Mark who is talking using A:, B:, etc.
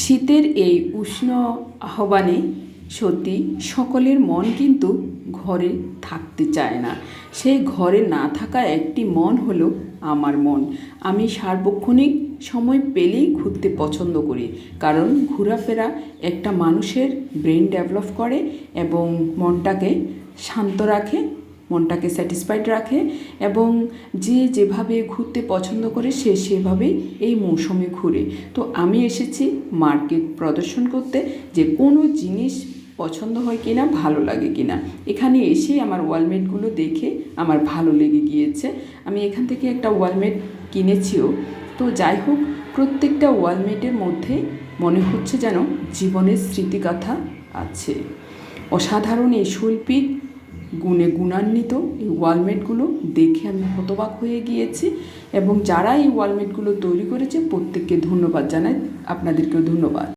A: শীতের এই উষ্ণ আহ্বানে সত্যি সকলের মন কিন্তু ঘরে থাকতে চায় না। সেই ঘরে না থাকা একটি মন হলো আমার মন। আমি সার্বক্ষণিক সময় পেলেই ঘুরতে পছন্দ করি, কারণ ঘোরাফেরা একটা মানুষের ব্রেন ডেভেলপ করে এবং মনটাকে শান্ত রাখে মনটাকে স্যাটিসফাইড রাখে এবং যে যেভাবে ঘুরতে পছন্দ করে সে সেভাবেই এই মৌসুমে ঘুরে। তো আমি এসেছি মার্কেট প্রদর্শন করতে যে কোনো জিনিস পছন্দ হয় কিনা, ভালো লাগে কিনা। এখানে এসে আমার ওয়ালমেটগুলো দেখে আমার ভালো লেগে গিয়েছে। আমি এখান থেকে একটা ওয়ালমেট কিনেছিও। তো যাই হোক, প্রত্যেকটা ওয়ালমেটের মধ্যে মনে হচ্ছে যেন জীবনের স্মৃতিগাথা আছে। অসাধারণ এই শৈল্পিক গুণে গুণান্বিত এই ওয়ালমেটগুলো দেখে আমি হতবাক হয়ে গিয়েছি এবং যারা এই ওয়ালমেটগুলো তৈরি করেছে প্রত্যেককে ধন্যবাদ জানাই। আপনাদেরকেও ধন্যবাদ।